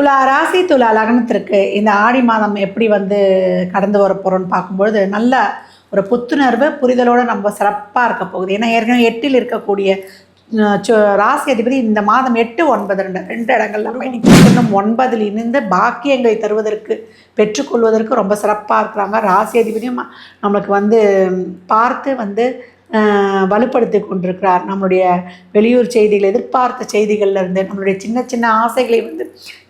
துலா ராசி துலா லக்னத்திற்கு இந்த ஆடி மாதம் எப்படி வந்து கடந்து வர போகிறோம்னு பார்க்கும்பொழுது நல்ல ஒரு புத்துணர்வு புரிதலோடு நம்ம சிறப்பாக இருக்க போகுது. ஏன்னா ஏற்கனவே எட்டில் இருக்கக்கூடிய ராசி அதிபதி இந்த மாதம் எட்டு ஒன்பது ரெண்டு ரெண்டு இடங்கள்ல பயணிக்கும் இன்னும் ஒன்பதில் இணைந்து பாக்கியங்களை தருவதற்கு பெற்றுக்கொள்வதற்கு ரொம்ப சிறப்பாக இருக்கிறாங்க. ராசி அதிபதியும் நம்மளுக்கு வந்து பார்த்து வந்து வலுப்படுத்தி கொண்டிருக்கிறார். நம்மளுடைய வெளியூர் செய்திகள் எதிர்பார்த்த செய்திகள்ல இருந்து நம்மளுடைய சின்ன சின்ன ஆசைகளை வந்து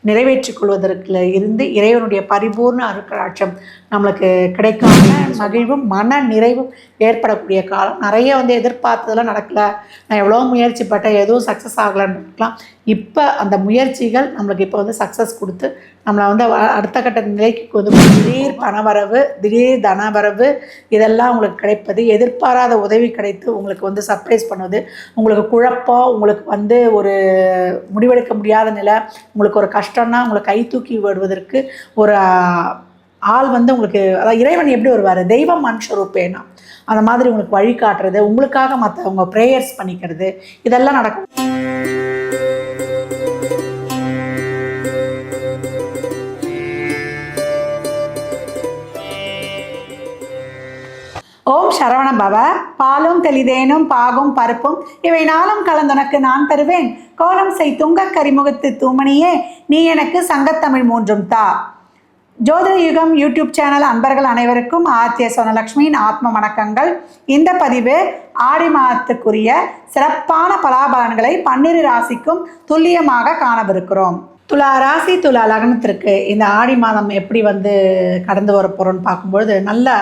நிறைவேற்றிக் கொள்வதற்குல இருந்து இறைவனுடைய பரிபூர்ண அருக்கராட்சம் நம்மளுக்கு கிடைக்காம மகிழ்வும் மன நிறைவும் ஏற்படக்கூடிய காலம். நிறைய வந்து எதிர்பார்த்ததெல்லாம் நடக்கலை. நான் எவ்வளோ முயற்சி பட்டேன் எதுவும் சக்ஸஸ் ஆகலைன்னு இருக்கலாம். இப்போ அந்த முயற்சிகள் நம்மளுக்கு இப்போ வந்து சக்ஸஸ் கொடுத்து நம்மளை வந்து அடுத்த கட்ட நிலைக்கு கொண்டு திடீர் பணவரவு திடீர் தனவரவு இதெல்லாம் உங்களுக்கு கிடைப்பது. எதிர்பாராத உதவி கிடைத்து உங்களுக்கு வந்து சர்ப்ரைஸ் பண்ணுவது. உங்களுக்கு குழப்பம் உங்களுக்கு வந்து ஒரு முடிவெடுக்க முடியாத நிலை உங்களுக்கு ஒரு கஷ்டம் கஷ்டம்னா உங்களை கை தூக்கி விடுவதற்கு ஒரு ஆள் வந்து உங்களுக்கு அதாவது இறைவன் எப்படி வருவார்? தெய்வம் மனுஷரூப்பேனா அந்த மாதிரி உங்களுக்கு வழிகாட்டுறது உங்களுக்காக மற்றவங்க ப்ரேயர்ஸ் பண்ணிக்கிறது இதெல்லாம் நடக்கும். ஓம் சரவண பவ. பாலும் தெளிதேனும் பாகும் பருப்பும் இவை நாளும் கலந்துனக்கு நான் தருவேன். கோலம் செய் துங்க கரிமுகத்து தூமணியே நீ எனக்கு சங்கத்தமிழ் மூன்றும் தா. ஜோதிட யுகம் யூடியூப் சேனல் அன்பர்கள் அனைவருக்கும் ஆத்திய சோனலக்ஷ்மியின் ஆத்ம வணக்கங்கள். இந்த பதிவு ஆடி மாதத்துக்குரிய சிறப்பான பலாபலன்களை பன்னிரு ராசிக்கும் துல்லியமாக காணவிருக்கிறோம். துலா ராசி துலா லக்னத்திற்கு இந்த ஆடி மாதம் எப்படி வந்து கடந்து வர பார்க்கும்பொழுது நல்ல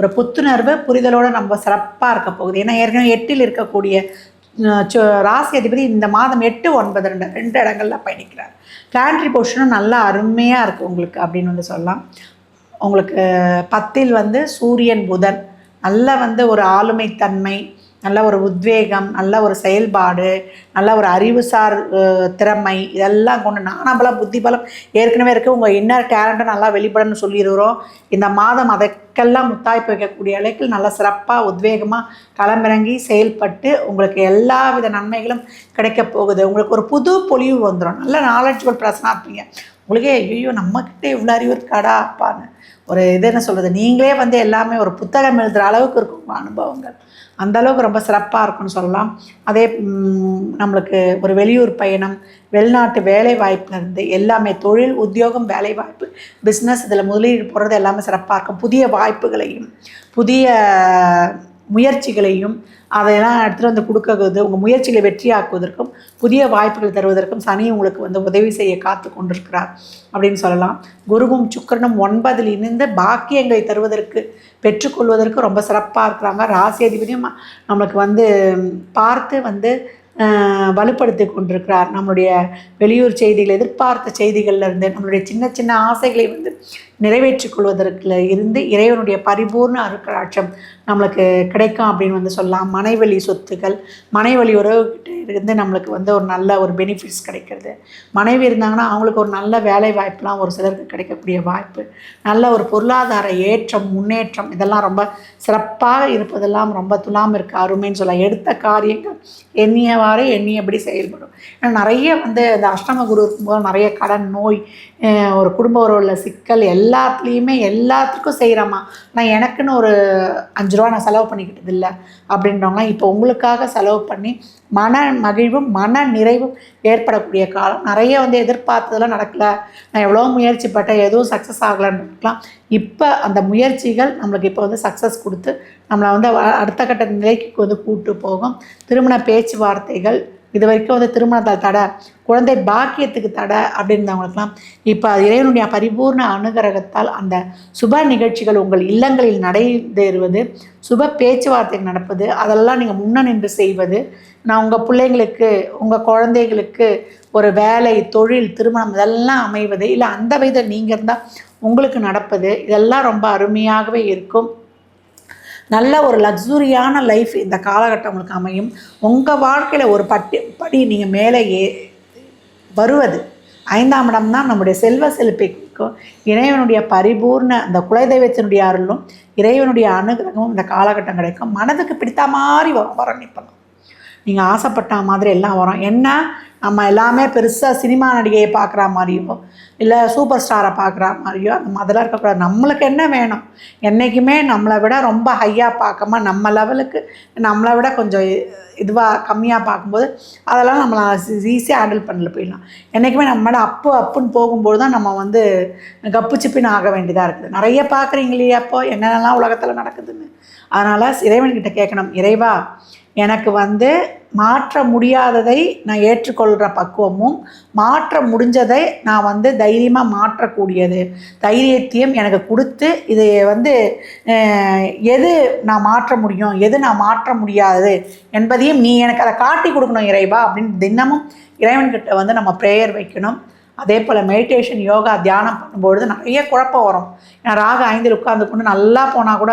ஒரு புத்துணர்வு புரிதலோடு நம்ம சிறப்பாக இருக்க போகுது. ஏன்னா ஏற்கனவே எட்டில் இருக்கக்கூடிய ராசி அதிபதி இந்த மாதம் எட்டு ஒன்பது ரெண்டு ரெண்டு இடங்களில் பயணிக்கிறார். பிளான்ட்ரி போர்ஷனும் நல்லா அருமையாக இருக்குது உங்களுக்கு அப்படின்னு வந்து சொல்லலாம். உங்களுக்கு பத்தில் வந்து சூரியன் புதன். நல்ல வந்து ஒரு ஆளுமைத்தன்மை நல்ல ஒரு உத்வேகம் நல்ல ஒரு செயல்பாடு நல்ல ஒரு அறிவுசார் திறமை இதெல்லாம் கொண்டு நாணபலம் புத்திபலம் ஏற்கனவே இருக்குது உங்கள் இன்னர் டேலண்ட்டை நல்லா வெளிப்படணும்னு சொல்லிடுறோம் இந்த மாதம் அதற்கெல்லாம் முத்தாய்ப்பு வைக்கக்கூடிய அளவுக்கு நல்ல சிறப்பாக உத்வேகமாக களமிறங்கி செயல்பட்டு உங்களுக்கு எல்லா வித நன்மைகளும் கிடைக்க போகுது. உங்களுக்கு ஒரு புது பொலிவு வந்துடும் நல்ல நாலேஜபிள் பர்சனாக இருப்பீங்க. உங்களுக்கே ஐயோ நம்மக்கிட்டே இவ்வளோ அறிவு இருக்காடா அப்பான்னு. ஒரு இது என்ன சொல்கிறது நீங்களே வந்து எல்லாமே ஒரு புத்தகம் எழுதுகிற அளவுக்கு இருக்கும் அனுபவங்கள். அந்த அளவுக்கு ரொம்ப சிறப்பாக இருக்கும்னு சொல்லலாம். அதே நம்மளுக்கு ஒரு வெளியூர் பயணம் வெளிநாட்டு வேலை வாய்ப்புலேருந்து எல்லாமே தொழில் உத்தியோகம் வேலை வாய்ப்பு பிஸ்னஸ் இதில் முதலீடு போடுறது எல்லாமே சிறப்பாக இருக்கும். புதிய வாய்ப்புகளையும் புதிய முயற்சிகளையும் அதையெல்லாம் எடுத்துகிட்டு வந்து கொடுக்கறது உங்கள் முயற்சிகளை வெற்றியாக்குவதற்கும் புதிய வாய்ப்புகள் தருவதற்கும் சனி உங்களுக்கு வந்து உதவி செய்ய காத்து கொண்டிருக்கிறார் அப்படின்னு சொல்லலாம். குருவும் சுக்கிரனும் ஒன்பதில் இணைந்து பாக்கியங்களை தருவதற்கு பெற்றுக்கொள்வதற்கு ரொம்ப சிறப்பாக இருக்கிறாங்க. ராசி அதிபதியும் நம்மளுக்கு வந்து பார்த்து வந்து வலுப்படுத்தி கொண்டிருக்கிறார். நம்மளுடைய வெளியூர் செய்திகள் எதிர்பார்த்த செய்திகள்ல இருந்து நம்மளுடைய சின்ன சின்ன ஆசைகளை வந்து நிறைவேற்றிக் கொள்வதற்குல இருந்து இறைவனுடைய பரிபூர்ண அருக்கராட்சம் நம்மளுக்கு கிடைக்கும் அப்படின்னு வந்து சொல்லலாம். மனைவழி சொத்துக்கள் மனைவழி உறவுகிட்ட இருந்து நம்மளுக்கு வந்து ஒரு நல்ல ஒரு பெனிஃபிட்ஸ் கிடைக்கிறது. மனைவி இருந்தாங்கன்னா அவங்களுக்கு ஒரு நல்ல வேலை வாய்ப்புலாம் ஒரு சிலருக்கு கிடைக்கக்கூடிய வாய்ப்பு. நல்ல ஒரு பொருளாதார ஏற்றம் முன்னேற்றம் இதெல்லாம் ரொம்ப சிறப்பாக இருப்பதெல்லாம் ரொம்ப துலாம் இருக்கு. அருமைன்னு சொல்லலாம். எடுத்த காரியங்கள் எண்ணியவாறே எண்ணியபடி செயல்படும். ஏன்னா நிறைய வந்து இந்த அஷ்டம குரு இருக்கும்போது நிறைய கடன் நோய் ஒரு குடும்ப உறவுல சிக்கல் எல்லாத்துலேயுமே எல்லாத்துக்கும் செய்கிறோமா நான் எனக்குன்னு ஒரு அஞ்சு ரூபா நான் செலவு பண்ணிக்கிட்டது இல்லை அப்படின்றவங்களாம் இப்போ உங்களுக்காக செலவு பண்ணி மன மகிழ்வும் மன நிறைவும் ஏற்படக்கூடிய காலம். நிறைய வந்து எதிர்பார்த்ததெல்லாம் நடக்கலை. நான் எவ்வளோ முயற்சி பட்டேன் எதுவும் சக்ஸஸ் ஆகலைன்னு இருக்கலாம் இப்போ அந்த முயற்சிகள் நம்மளுக்கு இப்போ வந்து சக்ஸஸ் கொடுத்து நம்மளை வந்து அடுத்த கட்ட நிலைக்கு வந்து கூட்டு போகும். திருமண பேச்சுவார்த்தைகள் இது வரைக்கும் வந்து திருமணத்தால் தடை குழந்தை பாக்கியத்துக்கு தடை அப்படின்றவங்களுக்குலாம் இப்போ இறைவனுடைய பரிபூர்ண அனுகிரகத்தால் அந்த சுப நிகழ்ச்சிகள் உங்கள் இல்லங்களில் நடைபெறுவது சுப பேச்சுவார்த்தைகள் நடப்பது அதெல்லாம் நீங்கள் முன்ன நின்று செய்வது. நான் உங்கள் பிள்ளைங்களுக்கு உங்கள் குழந்தைகளுக்கு ஒரு வேலை தொழில் திருமணம் இதெல்லாம் அமைவது இல்லை அந்த வயதில் நீங்கள் இருந்தால் உங்களுக்கு நடப்பது இதெல்லாம் ரொம்ப அருமையாகவே இருக்கும். நல்ல ஒரு லக்ஸுரியான லைஃப் இந்த காலகட்டம் உங்களுக்கு அமையும். உங்கள் வாழ்க்கையில் ஒரு பட்டி படி நீங்கள் மேலே ஏ வருவது. ஐந்தாம் இடம் தான் நம்முடைய செல்வ செழிப்பிக்கும் இறைவனுடைய பரிபூர்ண அந்த குலதெய்வத்தினுடைய அருளும் இறைவனுடைய அனுகிரகமும் இந்த காலகட்டம் கிடைக்கும். மனதுக்கு பிடித்த மாதிரி வரும் வரும் நிற்பலாம் நீங்கள் ஆசைப்பட்ட மாதிரி எல்லாம் வரும். என்ன? நம்ம எல்லாமே பெருசாக சினிமா நடிகையை பார்க்குற மாதிரியோ இல்லை சூப்பர் ஸ்டாரை பார்க்குற மாதிரியோ அந்த மாதிரிலாம் இருக்கக்கூடாது. நம்மளுக்கு என்ன வேணும்? என்றைக்குமே நம்மளை விட ரொம்ப ஹையாக பார்க்காம நம்ம லெவலுக்கு நம்மளை விட கொஞ்சம் இதுவாக கம்மியாக பார்க்கும்போது அதெல்லாம் நம்மளை ஈஸியாக ஹேண்டில் பண்ணல போயிடலாம். என்றைக்குமே நம்மளோட அப்பு அப்புன்னு போகும்போது தான் நம்ம வந்து கப்பு சிப்பின்னு ஆக வேண்டியதாக இருக்குது. நிறைய பார்க்குறீங்க இல்லையா அப்போ என்னென்னலாம் உலகத்தில் நடக்குதுன்னு. அதனால் இறைவன்கிட்ட கேட்கணும். இறைவா எனக்கு வந்து மாற்ற முடியாததை நான் ஏற்றுக்கொள்கிற பக்குவமும் மாற்ற முடிஞ்சதை நான் வந்து தைரியமாக மாற்றக்கூடியது. தைரியத்தையும் எனக்கு கொடுத்து இதை வந்து எது நான் மாற்ற முடியும் எது நான் மாற்ற முடியாது என்பதையும் நீ எனக்கு அதை காட்டி கொடுக்கணும் இறைவா அப்படின்னு தினமும் இறைவன்கிட்ட வந்து நம்ம ப்ரேயர் வைக்கணும். அதே போல் மெடிடேஷன் யோகா தியானம் பண்ணும்பொழுது நிறைய குழப்பம் வரும். ஏன்னா ராக ஐந்தில் உட்கார்ந்து கொண்டு நல்லா போனால் கூட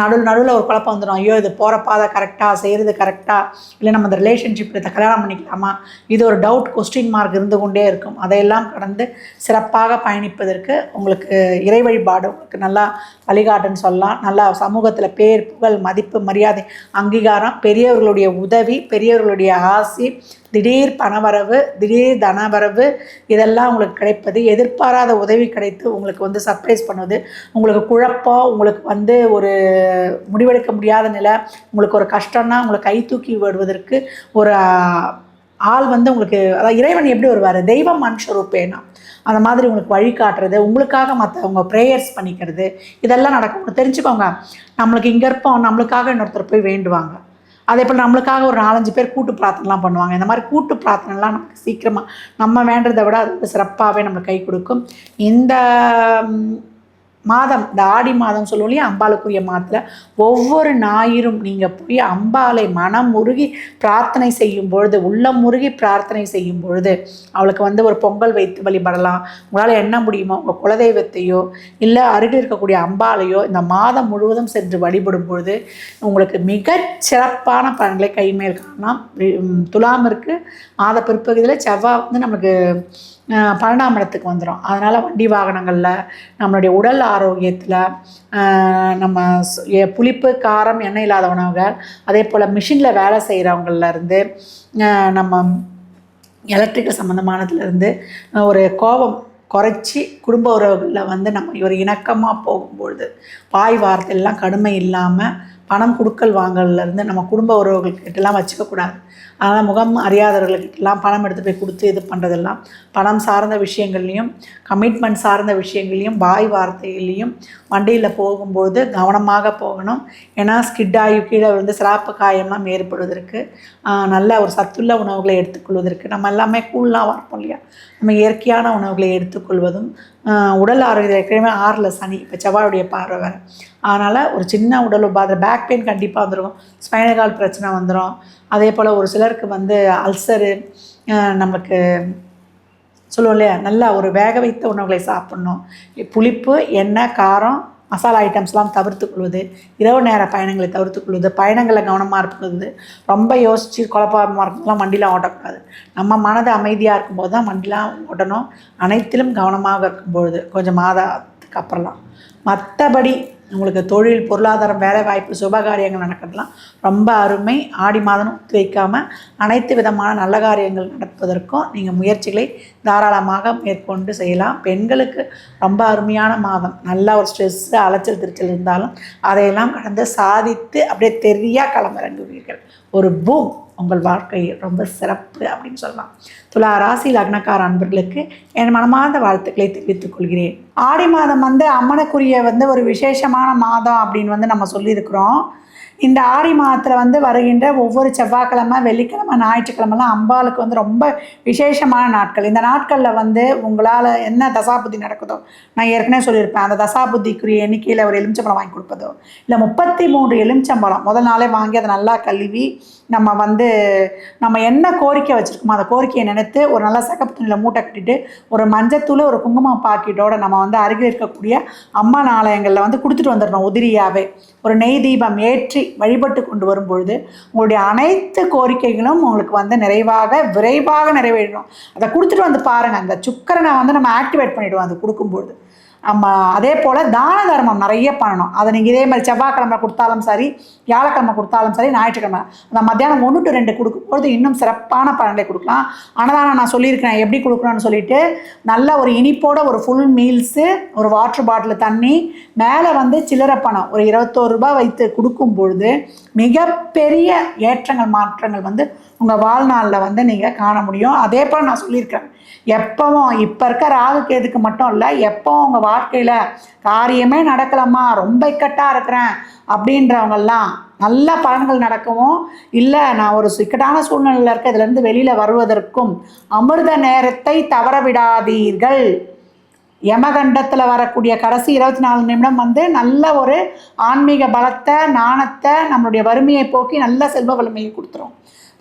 நடுவில் நடுவில் ஒரு குழப்பம் வந்துடும். ஐயோ இது போகிற பாதை கரெக்டாக செய்கிறது கரெக்டாக இல்லை நம்ம இந்த ரிலேஷன்ஷிப் இதை கல்யாணம் பண்ணிக்கலாமா? இது ஒரு டவுட் கொஸ்டின் மார்க் இருந்து கொண்டே இருக்கும். அதையெல்லாம் கடந்து சிறப்பாக பயணிப்பதற்கு உங்களுக்கு இறை வழிபாடு உங்களுக்கு நல்லா வழிகாட்டுன்னு சொல்லலாம். நல்லா சமூகத்தில் பேர் புகழ் மதிப்பு மரியாதை அங்கீகாரம் பெரியவர்களுடைய உதவி பெரியவர்களுடைய ஆசி திடீர் பணவரவு திடீர் தனவரவு இதெல்லாம் உங்களுக்கு கிடைப்பது. எதிர்பாராத உதவி கிடைத்து உங்களுக்கு வந்து சர்ப்ரைஸ் பண்ணுவது உங்களுக்கு குழப்பம் உங்களுக்கு வந்து ஒரு முடிவெடுக்க முடியாத நிலை உங்களுக்கு ஒரு கஷ்டம்னா உங்களை கை தூக்கி விடுவதற்கு ஒரு ஆள் வந்து உங்களுக்கு அதாவது இறைவன் எப்படி வருவார்? தெய்வம் மனுஷரூப்பேனா அந்த மாதிரி உங்களுக்கு வழிகாட்டுறது உங்களுக்காக மற்றவங்க ப்ரேயர்ஸ் பண்ணிக்கிறது இதெல்லாம் நடக்கும். தெரிஞ்சுக்கோங்க. நம்மளுக்கு இங்கே இருப்போம் நம்மளுக்காக இன்னொருத்தர் போய் வேண்டுவாங்க. அதே போல் நம்மளுக்காக ஒரு நாலஞ்சு பேர் கூட்டு பிரார்த்தனைலாம் பண்ணுவாங்க. இந்த மாதிரி கூட்டு பிரார்த்தனைலாம் நமக்கு சீக்கிரமாக நம்ம வேண்டுறதை விட அது சிறப்பாகவே நம்மளுக்கு கை கொடுக்கும். இந்த மாதம் இந்த ஆடி மாதம் சொல்லுவோம் இல்லையா அம்பாளுக்குரிய மாதத்தில் ஒவ்வொரு ஞாயிறும் நீங்கள் போய் அம்பாளை மனம் முருகி பிரார்த்தனை செய்யும் பொழுது உள்ளம் முருகி பிரார்த்தனை செய்யும் பொழுது அவளுக்கு வந்து ஒரு பொங்கல் வைத்து வழிபடலாம். உங்களால் என்ன முடியுமோ? உங்கள் குலதெய்வத்தையோ இல்லை அருகில் இருக்கக்கூடிய அம்பாளையோ இந்த மாதம் முழுவதும் சென்று வழிபடும் பொழுது உங்களுக்கு மிகச் சிறப்பான பலன்களை கைமேல் காணலாம். உம், துலாம் இருக்குது மாத பிற்பகுதியில் செவ்வாய் வந்து நமக்கு பன்னெண்டாம் இடத்துக்கு வந்துடும் அதனால் வண்டி வாகனங்களில் நம்மளுடைய உடல் ஆரோக்கியத்தில் நம்ம எ- புளிப்பு காரம் எண்ணெய் இல்லாத உணவுகள் அதே போல் மிஷினில் வேலை செய்கிறவங்கள்லேருந்து நம்ம எலக்ட்ரிக்கல் சம்மந்தமானதுலேருந்து ஒரு கோபம் குறைச்சி குடும்ப உறவுகளில் வந்து நம்ம ஒரு இணக்கமாக போகும்பொழுது வாய் வார்த்தையெல்லாம் கடுமை இல்லாமல் பணம் கொடுக்கல் வாங்கல்லேருந்து நம்ம குடும்ப உறவுகள்கிட்டலாம் வச்சுக்கக்கூடாது அதனால் முகம் அறியாதவர்கள்கிட்டலாம் பணம் எடுத்து போய் கொடுத்து இது பண்ணுறதெல்லாம் பணம் சார்ந்த விஷயங்கள்லையும் கமிட்மெண்ட் சார்ந்த விஷயங்கள்லையும் வாய் வார்த்தைகள்லையும் வண்டியில் போகும்போது கவனமாக போகணும். ஏன்னா ஸ்கிட் ஆகி கீழே விழுந்து சிராப்பு காயம்லாம் ஏற்படுவதற்கு நல்ல ஒரு சத்துள்ள உணவுகளை எடுத்துக்கொள்வதற்கு நம்ம எல்லாமே கூழ்லாம் வரப்போம் இல்லையா? நம்ம இயற்கையான உணவுகளை எடுத்துக்கொள்வதும் உடல் ஆரோக்கியம் ஏற்கனவே ஆறில் சனி இப்போ செவ்வாயுடைய பார்வை வேறு. அதனால் ஒரு சின்ன உடல் உபாதை பேக் பெயின் கண்டிப்பாக வந்துடும் ஸ்பைனல் பிரச்சனை வந்துடும் அதே போல் ஒரு சிலருக்கு வந்து அல்சரு நமக்கு சொல்லுவோம் இல்லையா? நல்லா ஒரு வேக வைத்த உணவுகளை சாப்பிட்ணும். புளிப்பு எண்ணெய் காரம் மசாலா ஐட்டம்ஸ்லாம் தவிர்த்துக் கொள்வது. இரவு நேர பயணங்களை தவிர்த்துக் கொள்வது. பயணங்களில் கவனமாக இருக்கிறது ரொம்ப யோசித்து குழப்பமாக இருக்கலாம் வண்டிலாம் ஓட்டக்கூடாது. நம்ம மனது அமைதியாக இருக்கும்போது தான் வண்டிலாம் ஓட்டணும். அனைத்திலும் கவனமாக இருக்கும்பொழுது கொஞ்சம் மாதத்துக்கு அப்புறம்லாம் மற்றபடி உங்களுக்கு தொழில் பொருளாதாரம் வேலைவாய்ப்பு சுபகாரியங்கள் நடக்கிறதுலாம் ரொம்ப அருமை. ஆடி மாதம் வைக்காமல் அனைத்து விதமான நல்ல காரியங்கள் நடப்பதற்கும் நீங்கள் முயற்சிகளை தாராளமாக மேற்கொண்டு செய்யலாம். பெண்களுக்கு ரொம்ப அருமையான மாதம். நல்ல ஒரு ஸ்ட்ரெஸ்ஸு அலைச்சல் திருச்சல் இருந்தாலும் அதையெல்லாம் கடந்து சாதித்து அப்படியே தெரியா களமிறங்குவீர்கள். ஒரு பூம் உங்கள் வாழ்க்கை ரொம்ப சிறப்பு அப்படின்னு சொல்லலாம். துலா ராசி லக்னக்கார அன்பர்களுக்கு என் மனமார்ந்த வாழ்த்துக்களை தெரிவித்துக் கொள்கிறேன். ஆடி மாதம் வந்து அம்மனுக்குரிய வந்து ஒரு விசேஷமான மாதம் அப்படின்னு வந்து நம்ம சொல்லியிருக்கிறோம். இந்த ஆடி மாதத்தில் வந்து வருகின்ற ஒவ்வொரு செவ்வாய்க்கிழமை வெள்ளிக்கிழமை ஞாயிற்றுக்கிழமெல்லாம் அம்பாளுக்கு வந்து ரொம்ப விசேஷமான நாட்கள். இந்த நாட்களில் வந்து உங்களால் என்ன தசாபுத்தி நடக்குதோ நான் ஏற்கனவே சொல்லியிருப்பேன். அந்த தசாபுத்திக்குரிய எண்ணிக்கையில் ஒரு எலுமிச்சம்பழம் வாங்கி கொடுப்பதோ இல்லை முப்பத்தி மூன்று எலுமிச்சம்பழம் முதல் நாளே வாங்கி அதை நல்லா கழுவி நம்ம வந்து நம்ம என்ன கோரிக்கை வச்சுருக்கோமோ அந்த கோரிக்கையை நினைத்து ஒரு நல்ல சகப்பு துணியில் மூட்டை கட்டிட்டு ஒரு மஞ்சத்தூள் ஒரு குங்குமம் பாக்கெட்டோட நம்ம வந்து அருகில் இருக்கக்கூடிய அம்மன் ஆலயங்களில் வந்து கொடுத்துட்டு வந்துடணும் உதிரியாகவே ஒரு நெய் தீபம் ஏற்றி வழிபட்டு கொண்டு வரும்பொழுது உங்களுடைய அனைத்து கோரிக்கைகளும் உங்களுக்கு வந்து நிறைவாக விரைவாக நிறைவேறணும். அதை கொடுத்துட்டு வந்து பாருங்கள் அந்த சுக்கரனை வந்து நம்ம ஆக்டிவேட் பண்ணிவிடுவோம் அது கொடுக்கும்பொழுது. நம்ம அதே போல் தான தர்மம் நிறைய பண்ணணும். அதை நீங்கள் இதே மாதிரி செவ்வாய்க்கிழமை கொடுத்தாலும் சரி வியாழக்கிழமை கொடுத்தாலும் சரி ஞாயிற்றுக்கிழமை. அந்த மத்தியானம் ஒன்று டு ரெண்டு கொடுக்கும்பொழுது இன்னும் சிறப்பான பலன்களை கொடுக்கலாம். அன்னதானம் நான் சொல்லியிருக்கிறேன் எப்படி கொடுக்கணும்னு சொல்லிட்டு நல்ல ஒரு இனிப்போட ஒரு ஃபுல் மீல்ஸு ஒரு வாட்டர் பாட்டில் தண்ணி மேலே வந்து சில்லறை பணம். ஒரு இருபத்தோரு ரூபாய் வைத்து கொடுக்கும் பொழுது மிகப்பெரிய ஏற்றங்கள் மாற்றங்கள் வந்து உங்கள் வாழ்நாளில் வந்து நீங்கள் காண முடியும். அதே போல் நான் சொல்லியிருக்கிறேன் எப்பவும் இப்போ இருக்க ராகு கேதுக்கு மட்டும் இல்லை எப்பவும் உங்கள் வாழ்க்கையில் காரியமே நடக்கலம்மா ரொம்ப இக்கட்டாக இருக்கிறேன் அப்படின்றவங்கெல்லாம் நல்ல பலன்கள் நடக்கவும் இல்லை நான் ஒரு சிக்கட்டான சூழ்நிலையில் இருக்க இதுலேருந்து வெளியில் வருவதற்கும் அமிர்த நேரத்தை தவற விடாதீர்கள். யமகண்டத்தில் வரக்கூடிய கடைசி இருபத்தி நாலு நிமிடம் வந்து நல்ல ஒரு ஆன்மீக பலத்தை நாணத்தை நம்மளுடைய வறுமையை போக்கி நல்ல செல்வ வலிமையை கொடுத்துரும்.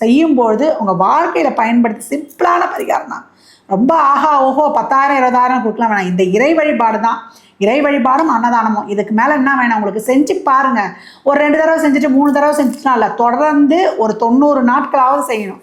செய்யும்பொழுது உங்கள் வாழ்க்கையில் பயன்படுத்தி சிம்பிளான பரிகாரம் தான். ரொம்ப ஆஹா ஓஹோ பத்தாயிரம் இருபதாயிரம் கொடுக்கலாம் வேணாம். இந்த இறை வழிபாடு தான். இறை வழிபாடும் அன்னதானமும். இதுக்கு மேலே என்ன வேணும்? உங்களுக்கு செஞ்சு பாருங்கள் ஒரு ரெண்டு தடவை செஞ்சுட்டு மூணு தடவை செஞ்சுட்டுனா இல்லை. தொடர்ந்து ஒரு தொண்ணூறு நாட்களாவது செய்யணும்.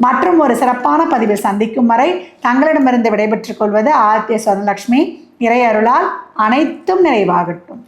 மற்றும் ஒரு சிறப்பான பதிவில் சந்திக்கும் வரை தங்களிடமிருந்து விடைபெற்றுக் கொள்வது ஆதித்ய சுவர்ணலட்சுமி இறையருளால் அனைத்தும் நிறைவாகட்டும்.